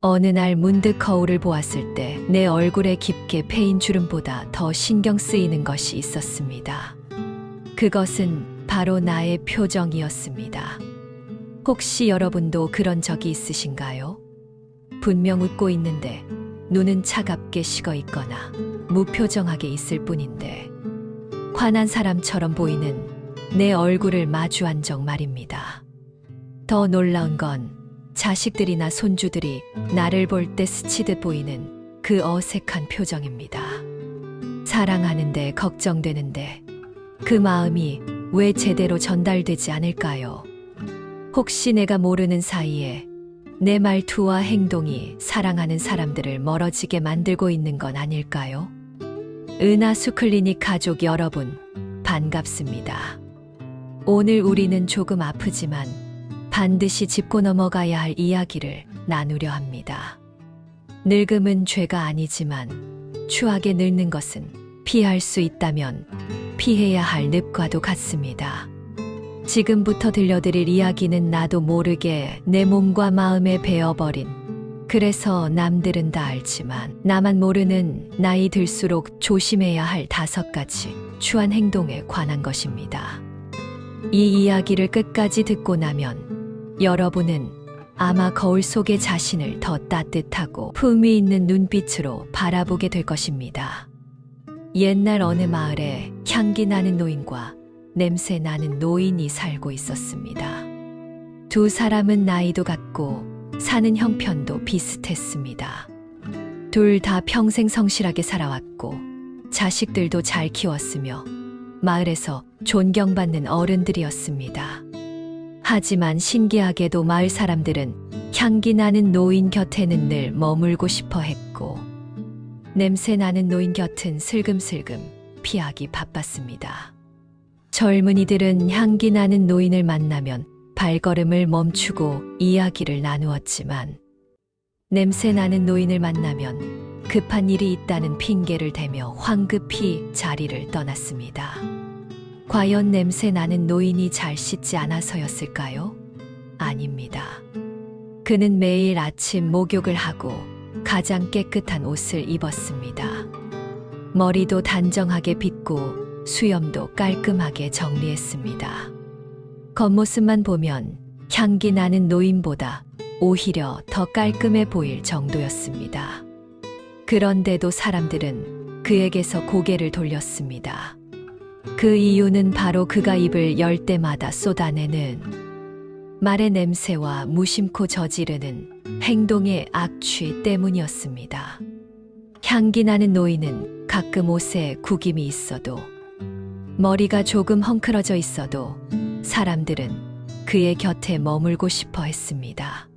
어느 날 문득 거울을 보았을 때 내 얼굴에 깊게 패인 주름보다 더 신경 쓰이는 것이 있었습니다. 그것은 바로 나의 표정이었습니다. 혹시 여러분도 그런 적이 있으신가요? 분명 웃고 있는데 눈은 차갑게 식어 있거나 무표정하게 있을 뿐인데 화난 사람처럼 보이는 내 얼굴을 마주한 적 말입니다. 더 놀라운 건 자식들이나 손주들이 나를 볼 때 스치듯 보이는 그 어색한 표정입니다. 사랑하는데 걱정되는데 그 마음이 왜 제대로 전달되지 않을까요? 혹시 내가 모르는 사이에 내 말투와 행동이 사랑하는 사람들을 멀어지게 만들고 있는 건 아닐까요? 은하수 클리닉 가족 여러분, 반갑습니다. 오늘 우리는 조금 아프지만 반드시 짚고 넘어가야 할 이야기를 나누려 합니다. 늙음은 죄가 아니지만 추하게 늙는 것은 피할 수 있다면 피해야 할 늪과도 같습니다. 지금부터 들려드릴 이야기는 나도 모르게 내 몸과 마음에 배어버린 그래서 남들은 다 알지만 나만 모르는 나이 들수록 조심해야 할 다섯 가지 추한 행동에 관한 것입니다. 이 이야기를 끝까지 듣고 나면 여러분은 아마 거울 속의 자신을 더 따뜻하고 품위 있는 눈빛으로 바라보게 될 것입니다. 옛날 어느 마을에 향기 나는 노인과 냄새 나는 노인이 살고 있었습니다. 두 사람은 나이도 같고 사는 형편도 비슷했습니다. 둘 다 평생 성실하게 살아왔고 자식들도 잘 키웠으며 마을에서 존경받는 어른들이었습니다. 하지만 신기하게도 마을 사람들은 향기 나는 노인 곁에는 늘 머물고 싶어 했고 냄새 나는 노인 곁은 슬금슬금 피하기 바빴습니다. 젊은이들은 향기 나는 노인을 만나면 발걸음을 멈추고 이야기를 나누었지만 냄새 나는 노인을 만나면 급한 일이 있다는 핑계를 대며 황급히 자리를 떠났습니다. 과연 냄새 나는 노인이 잘 씻지 않아서였을까요? 아닙니다. 그는 매일 아침 목욕을 하고 가장 깨끗한 옷을 입었습니다. 머리도 단정하게 빗고 수염도 깔끔하게 정리했습니다. 겉모습만 보면 향기 나는 노인보다 오히려 더 깔끔해 보일 정도였습니다. 그런데도 사람들은 그에게서 고개를 돌렸습니다. 그 이유는 바로 그가 입을 열 때마다 쏟아내는 말의 냄새와 무심코 저지르는 행동의 악취 때문이었습니다. 향기 나는 노인은 가끔 옷에 구김이 있어도 머리가 조금 헝클어져 있어도 사람들은 그의 곁에 머물고 싶어 했습니다.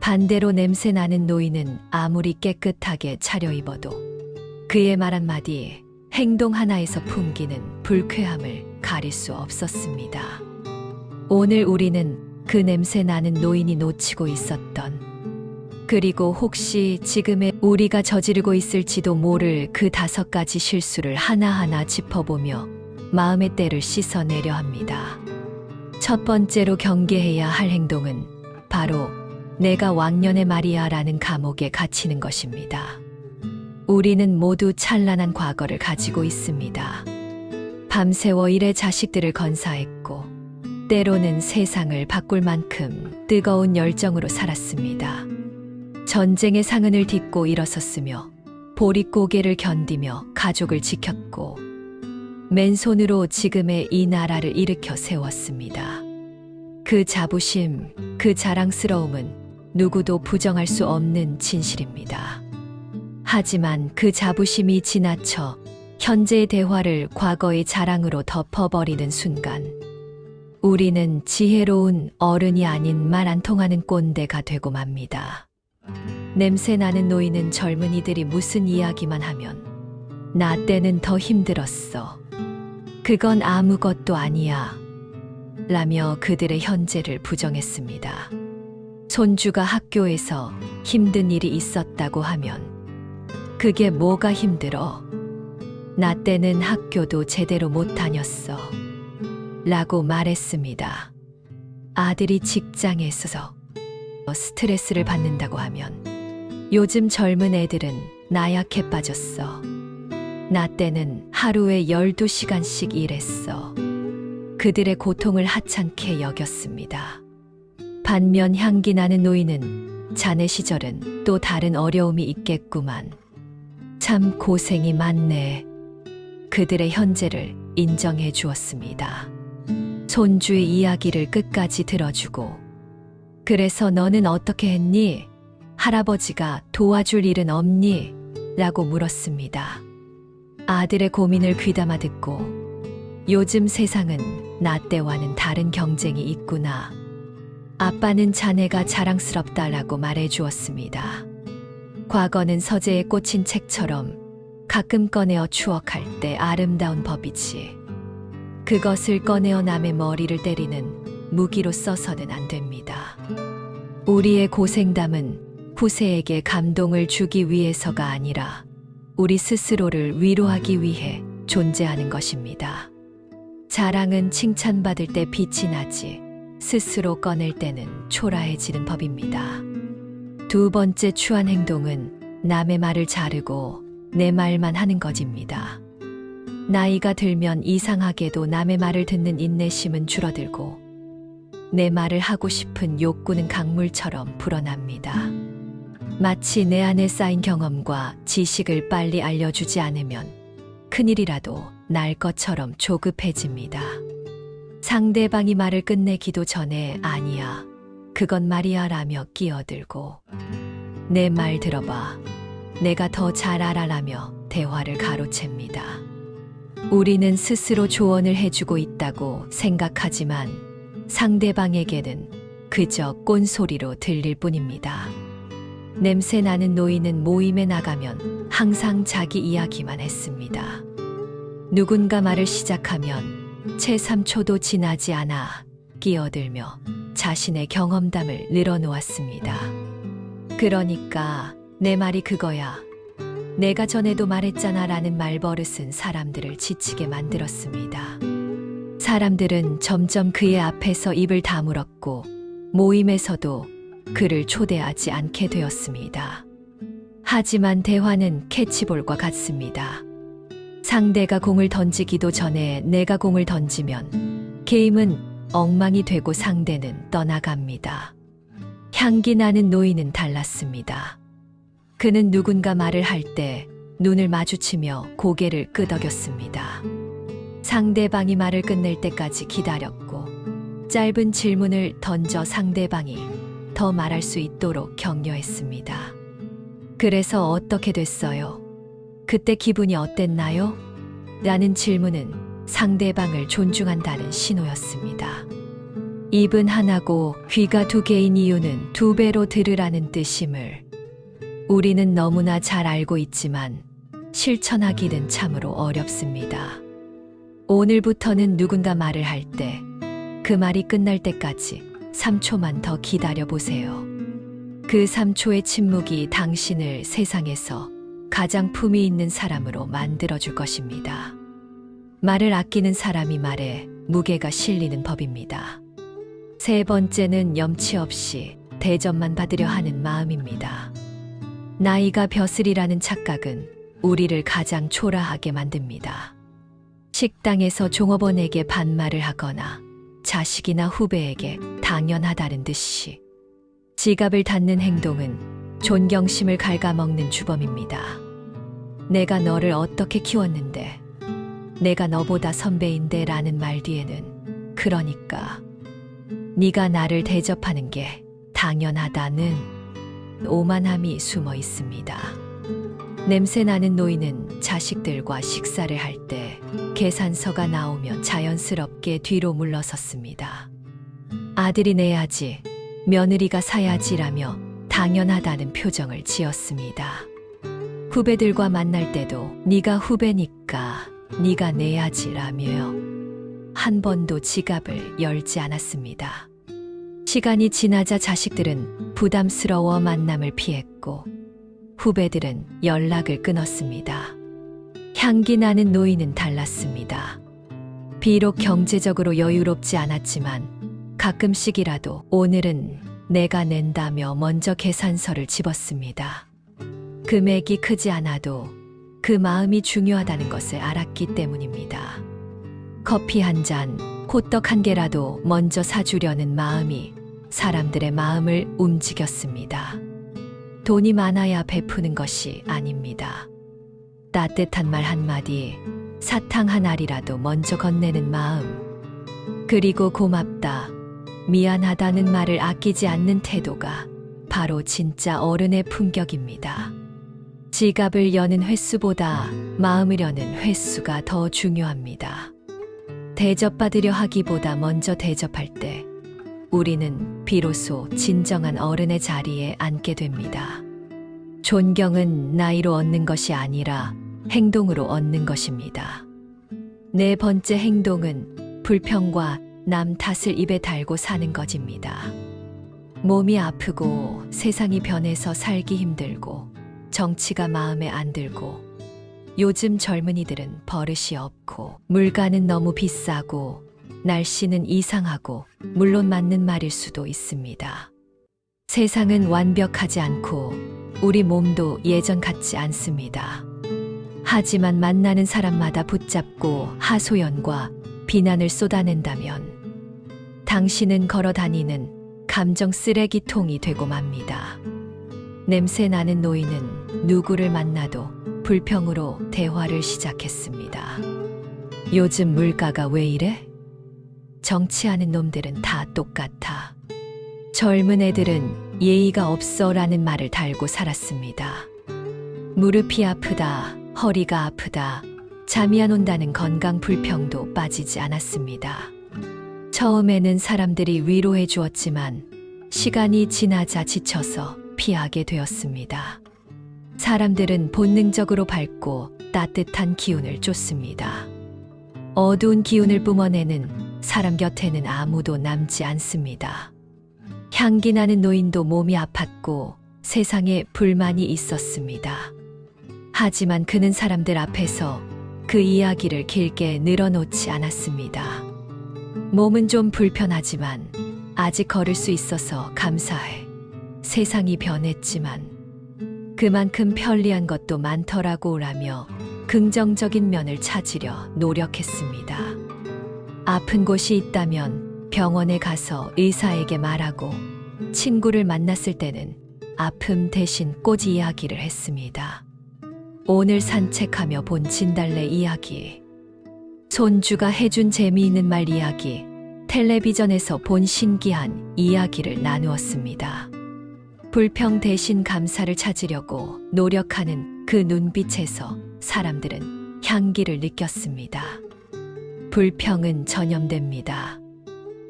반대로 냄새 나는 노인은 아무리 깨끗하게 차려입어도 그의 말 한마디, 행동 하나에서 풍기는 불쾌함을 가릴 수 없었습니다. 오늘 우리는 그 냄새 나는 노인이 놓치고 있었던 그리고 혹시 지금의 우리가 저지르고 있을지도 모를 그 다섯 가지 실수를 하나하나 짚어보며 마음의 때를 씻어내려 합니다. 첫 번째로 경계해야 할 행동은 바로 내가 왕년의 마리아라는 감옥에 갇히는 것입니다. 우리는 모두 찬란한 과거를 가지고 있습니다. 밤새워 일의 자식들을 건사했고, 때로는 세상을 바꿀 만큼 뜨거운 열정으로 살았습니다. 전쟁의 상흔을 딛고 일어섰으며, 보릿고개를 견디며 가족을 지켰고, 맨손으로 지금의 이 나라를 일으켜 세웠습니다. 그 자부심, 그 자랑스러움은 누구도 부정할 수 없는 진실입니다. 하지만 그 자부심이 지나쳐 현재의 대화를 과거의 자랑으로 덮어버리는 순간, 우리는 지혜로운 어른이 아닌 말 안 통하는 꼰대가 되고 맙니다. 냄새 나는 노인은 젊은이들이 무슨 이야기만 하면, 나 때는 더 힘들었어. 그건 아무것도 아니야. 라며 그들의 현재를 부정했습니다. 손주가 학교에서 힘든 일이 있었다고 하면 그게 뭐가 힘들어? 나 때는 학교도 제대로 못 다녔어. 라고 말했습니다. 아들이 직장에 있어서 스트레스를 받는다고 하면 요즘 젊은 애들은 나약해 빠졌어. 나 때는 하루에 12시간씩 일했어. 그들의 고통을 하찮게 여겼습니다. 반면 향기 나는 노인은 자네 시절은 또 다른 어려움이 있겠구만. 참 고생이 많네. 그들의 현재를 인정해 주었습니다. 손주의 이야기를 끝까지 들어주고, 그래서 너는 어떻게 했니? 할아버지가 도와줄 일은 없니? 라고 물었습니다. 아들의 고민을 귀담아 듣고, 요즘 세상은 나 때와는 다른 경쟁이 있구나. 아빠는 자네가 자랑스럽다라고 말해 주었습니다. 과거는 서재에 꽂힌 책처럼 가끔 꺼내어 추억할 때 아름다운 법이지. 그것을 꺼내어 남의 머리를 때리는 무기로 써서는 안 됩니다. 우리의 고생담은 후세에게 감동을 주기 위해서가 아니라 우리 스스로를 위로하기 위해 존재하는 것입니다. 자랑은 칭찬받을 때 빛이 나지 스스로 꺼낼 때는 초라해지는 법입니다. 두 번째 추한 행동은 남의 말을 자르고 내 말만 하는 것입니다. 나이가 들면 이상하게도 남의 말을 듣는 인내심은 줄어들고 내 말을 하고 싶은 욕구는 강물처럼 불어납니다. 마치 내 안에 쌓인 경험과 지식을 빨리 알려주지 않으면 큰일이라도 날 것처럼 조급해집니다. 상대방이 말을 끝내기도 전에 아니야. 그건 말이야 라며 끼어들고 내 말 들어봐. 내가 더 잘 알아라며 대화를 가로챕니다. 우리는 스스로 조언을 해주고 있다고 생각하지만 상대방에게는 그저 꼰소리로 들릴 뿐입니다. 냄새 나는 노인은 모임에 나가면 항상 자기 이야기만 했습니다. 누군가 말을 시작하면 채 3초도 지나지 않아 끼어들며 자신의 경험담을 늘어놓았습니다. 그러니까 내 말이 그거야. 내가 전에도 말했잖아 라는 말버릇은 사람들을 지치게 만들었습니다. 사람들은 점점 그의 앞에서 입을 다물었고 모임에서도 그를 초대하지 않게 되었습니다. 하지만 대화는 캐치볼과 같습니다. 상대가 공을 던지기도 전에 내가 공을 던지면 게임은 엉망이 되고 상대는 떠나갑니다. 향기 나는 노인은 달랐습니다. 그는 누군가 말을 할 때 눈을 마주치며 고개를 끄덕였습니다. 상대방이 말을 끝낼 때까지 기다렸고 짧은 질문을 던져 상대방이 더 말할 수 있도록 격려했습니다. 그래서 어떻게 됐어요? 그때 기분이 어땠나요? 라는 질문은 상대방을 존중한다는 신호였습니다. 입은 하나고 귀가 두 개인 이유는 두 배로 들으라는 뜻임을 우리는 너무나 잘 알고 있지만 실천하기는 참으로 어렵습니다. 오늘부터는 누군가 말을 할 때 그 말이 끝날 때까지 3초만 더 기다려 보세요. 그 3초의 침묵이 당신을 세상에서 가장 품위 있는 사람으로 만들어 줄 것입니다. 말을 아끼는 사람이 말에 무게가 실리는 법입니다. 세 번째는 염치 없이 대접만 받으려 하는 마음입니다. 나이가 벼슬이라는 착각은 우리를 가장 초라하게 만듭니다. 식당에서 종업원에게 반말을 하거나 자식이나 후배에게 당연하다는 듯이 지갑을 닫는 행동은 존경심을 갉아먹는 주범입니다. 내가 너를 어떻게 키웠는데, 내가 너보다 선배인데 라는 말 뒤에는 그러니까 네가 나를 대접하는 게 당연하다는 오만함이 숨어 있습니다. 냄새 나는 노인은 자식들과 식사를 할 때 계산서가 나오면 자연스럽게 뒤로 물러섰습니다. 아들이 내야지, 며느리가 사야지라며 당연하다는 표정을 지었습니다. 후배들과 만날 때도 네가 후배니까 네가 내야지라며요. 한 번도 지갑을 열지 않았습니다. 시간이 지나자 자식들은 부담스러워 만남을 피했고 후배들은 연락을 끊었습니다. 향기 나는 노인은 달랐습니다. 비록 경제적으로 여유롭지 않았지만 가끔씩이라도 오늘은 내가 낸다며 먼저 계산서를 집었습니다. 금액이 크지 않아도 그 마음이 중요하다는 것을 알았기 때문입니다. 커피 한 잔, 호떡 한 개라도 먼저 사주려는 마음이 사람들의 마음을 움직였습니다. 돈이 많아야 베푸는 것이 아닙니다. 따뜻한 말 한마디, 사탕 한 알이라도 먼저 건네는 마음, 그리고 고맙다, 미안하다는 말을 아끼지 않는 태도가 바로 진짜 어른의 품격입니다. 지갑을 여는 횟수보다 마음을 여는 횟수가 더 중요합니다. 대접받으려 하기보다 먼저 대접할 때 우리는 비로소 진정한 어른의 자리에 앉게 됩니다. 존경은 나이로 얻는 것이 아니라 행동으로 얻는 것입니다. 네 번째 행동은 불평과 남 탓을 입에 달고 사는 것입니다. 몸이 아프고 세상이 변해서 살기 힘들고 정치가 마음에 안 들고 요즘 젊은이들은 버릇이 없고 물가는 너무 비싸고 날씨는 이상하고 물론 맞는 말일 수도 있습니다. 세상은 완벽하지 않고 우리 몸도 예전 같지 않습니다. 하지만 만나는 사람마다 붙잡고 하소연과 비난을 쏟아낸다면 당신은 걸어 다니는 감정 쓰레기통이 되고 맙니다. 냄새 나는 노인은 누구를 만나도 불평으로 대화를 시작했습니다. 요즘 물가가 왜 이래? 정치하는 놈들은 다 똑같아. 젊은 애들은 예의가 없어 라는 말을 달고 살았습니다. 무릎이 아프다, 허리가 아프다, 잠이 안 온다는 건강 불평도 빠지지 않았습니다. 처음에는 사람들이 위로해 주었지만 시간이 지나자 지쳐서 피하게 되었습니다. 사람들은 본능적으로 밝고 따뜻한 기운을 쫓습니다. 어두운 기운을 뿜어내는 사람 곁에는 아무도 남지 않습니다. 향기 나는 노인도 몸이 아팠고 세상에 불만이 있었습니다. 하지만 그는 사람들 앞에서 그 이야기를 길게 늘어놓지 않았습니다. 몸은 좀 불편하지만 아직 걸을 수 있어서 감사해. 세상이 변했지만 그만큼 편리한 것도 많더라고 라며 긍정적인 면을 찾으려 노력했습니다. 아픈 곳이 있다면 병원에 가서 의사에게 말하고 친구를 만났을 때는 아픔 대신 꽃 이야기를 했습니다. 오늘 산책하며 본 진달래 이야기. 손주가 해준 재미있는 말 이야기. 텔레비전에서 본 신기한 이야기를 나누었습니다. 불평 대신 감사를 찾으려고 노력하는 그 눈빛에서 사람들은 향기를 느꼈습니다. 불평은 전염됩니다.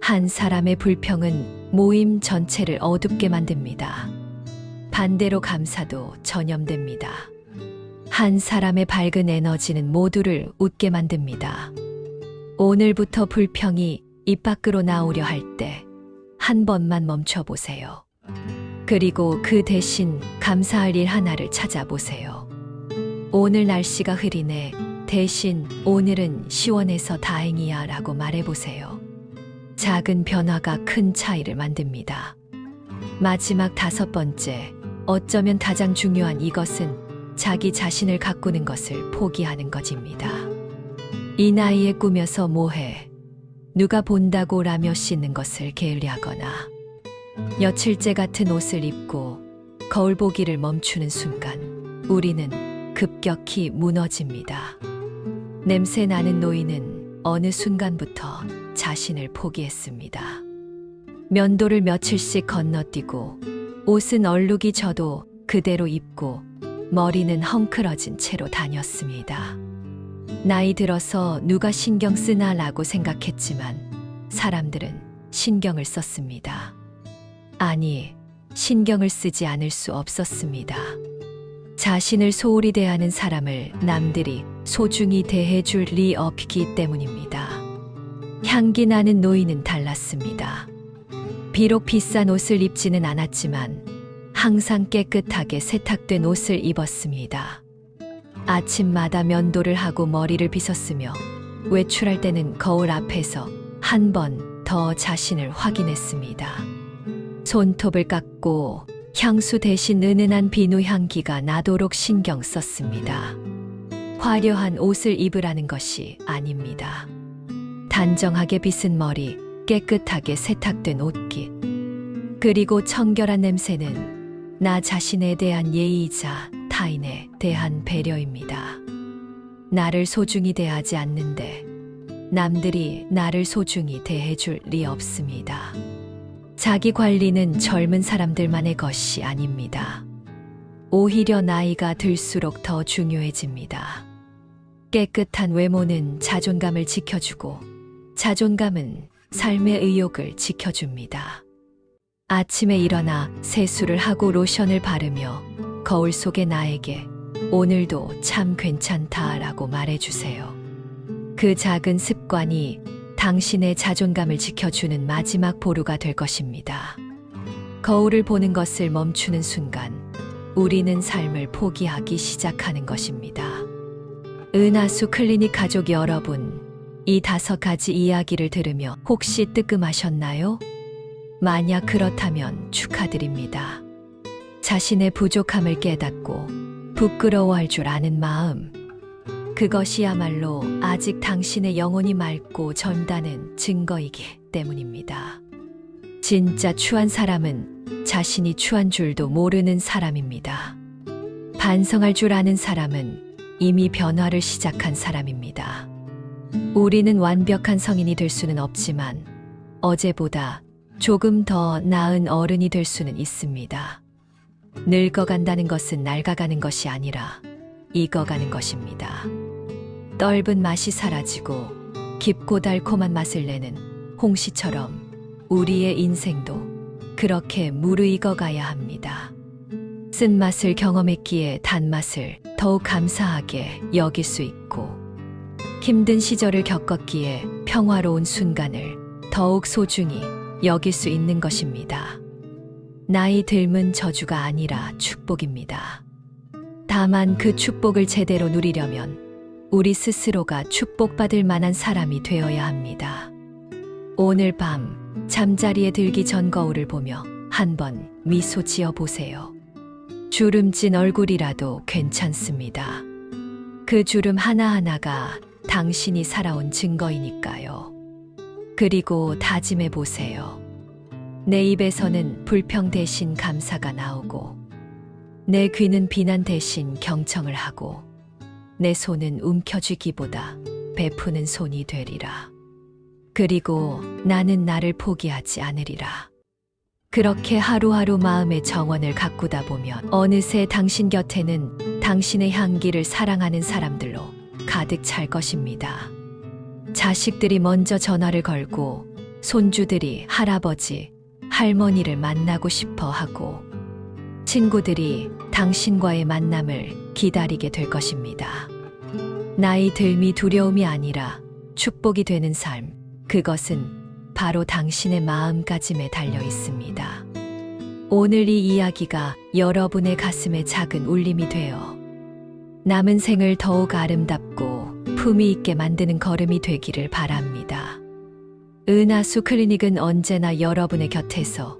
한 사람의 불평은 모임 전체를 어둡게 만듭니다. 반대로 감사도 전염됩니다. 한 사람의 밝은 에너지는 모두를 웃게 만듭니다. 오늘부터 불평이 입 밖으로 나오려 할 때 한 번만 멈춰 보세요. 그리고 그 대신 감사할 일 하나를 찾아보세요. 오늘 날씨가 흐리네. 대신 오늘은 시원해서 다행이야 라고 말해보세요. 작은 변화가 큰 차이를 만듭니다. 마지막 다섯 번째, 어쩌면 가장 중요한 이것은 자기 자신을 가꾸는 것을 포기하는 것입니다. 이 나이에 꾸며서 뭐해? 누가 본다고 라며 씻는 것을 게을리하거나 여칠째 같은 옷을 입고 거울 보기를 멈추는 순간 우리는 급격히 무너집니다. 냄새 나는 노인은 어느 순간부터 자신을 포기했습니다. 면도를 며칠씩 건너뛰고 옷은 얼룩이 져도 그대로 입고 머리는 헝클어진 채로 다녔습니다. 나이 들어서 누가 신경 쓰나라고 생각했지만 사람들은 신경을 썼습니다. 아니, 신경을 쓰지 않을 수 없었습니다. 자신을 소홀히 대하는 사람을 남들이 소중히 대해줄 리 없기 때문입니다. 향기 나는 노인은 달랐습니다. 비록 비싼 옷을 입지는 않았지만 항상 깨끗하게 세탁된 옷을 입었습니다. 아침마다 면도를 하고 머리를 빗었으며 외출할 때는 거울 앞에서 한 번 더 자신을 확인했습니다. 손톱을 깎고 향수 대신 은은한 비누 향기가 나도록 신경 썼습니다. 화려한 옷을 입으라는 것이 아닙니다. 단정하게 빗은 머리, 깨끗하게 세탁된 옷깃, 그리고 청결한 냄새는 나 자신에 대한 예의이자 타인에 대한 배려입니다. 나를 소중히 대하지 않는데 남들이 나를 소중히 대해줄 리 없습니다. 자기 관리는 젊은 사람들만의 것이 아닙니다. 오히려 나이가 들수록 더 중요해집니다. 깨끗한 외모는 자존감을 지켜주고 자존감은 삶의 의욕을 지켜줍니다. 아침에 일어나 세수를 하고 로션을 바르며 거울 속의 나에게 오늘도 참 괜찮다라고 말해주세요. 그 작은 습관이 당신의 자존감을 지켜주는 마지막 보루가 될 것입니다. 거울을 보는 것을 멈추는 순간 우리는 삶을 포기하기 시작하는 것입니다. 은하수 클리닉 가족 여러분, 이 다섯 가지 이야기를 들으며 혹시 뜨끔하셨나요? 만약 그렇다면 축하드립니다. 자신의 부족함을 깨닫고 부끄러워할 줄 아는 마음. 그것이야말로 아직 당신의 영혼이 맑고 젊다는 증거이기 때문입니다. 진짜 추한 사람은 자신이 추한 줄도 모르는 사람입니다. 반성할 줄 아는 사람은 이미 변화를 시작한 사람입니다. 우리는 완벽한 성인이 될 수는 없지만 어제보다 조금 더 나은 어른이 될 수는 있습니다. 늙어간다는 것은 낡아가는 것이 아니라 익어가는 것입니다. 떫은 맛이 사라지고 깊고 달콤한 맛을 내는 홍시처럼 우리의 인생도 그렇게 무르익어 가야 합니다. 쓴맛을 경험했기에 단맛을 더욱 감사하게 여길 수 있고 힘든 시절을 겪었기에 평화로운 순간을 더욱 소중히 여길 수 있는 것입니다. 나이 들면 저주가 아니라 축복입니다. 다만 그 축복을 제대로 누리려면 우리 스스로가 축복받을 만한 사람이 되어야 합니다. 오늘 밤 잠자리에 들기 전 거울을 보며 한번 미소 지어 보세요. 주름진 얼굴이라도 괜찮습니다. 그 주름 하나하나가 당신이 살아온 증거이니까요. 그리고 다짐해 보세요. 내 입에서는 불평 대신 감사가 나오고, 내 귀는 비난 대신 경청을 하고, 내 손은 움켜쥐기보다 베푸는 손이 되리라. 그리고 나는 나를 포기하지 않으리라. 그렇게 하루하루 마음의 정원을 가꾸다 보면 어느새 당신 곁에는 당신의 향기를 사랑하는 사람들로 가득 찰 것입니다. 자식들이 먼저 전화를 걸고 손주들이 할아버지, 할머니를 만나고 싶어 하고 친구들이 당신과의 만남을 기다리게 될 것입니다. 나이 들미 두려움이 아니라 축복이 되는 삶, 그것은 바로 당신의 마음가짐에 달려 있습니다. 오늘 이 이야기가 여러분의 가슴에 작은 울림이 되어 남은 생을 더욱 아름답고 품위 있게 만드는 걸음이 되기를 바랍니다. 은하수 클리닉은 언제나 여러분의 곁에서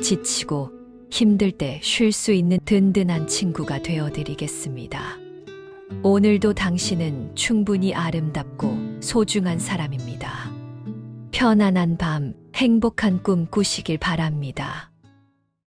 지치고 힘들 때 쉴 수 있는 든든한 친구가 되어드리겠습니다. 오늘도 당신은 충분히 아름답고 소중한 사람입니다. 편안한 밤, 행복한 꿈 꾸시길 바랍니다.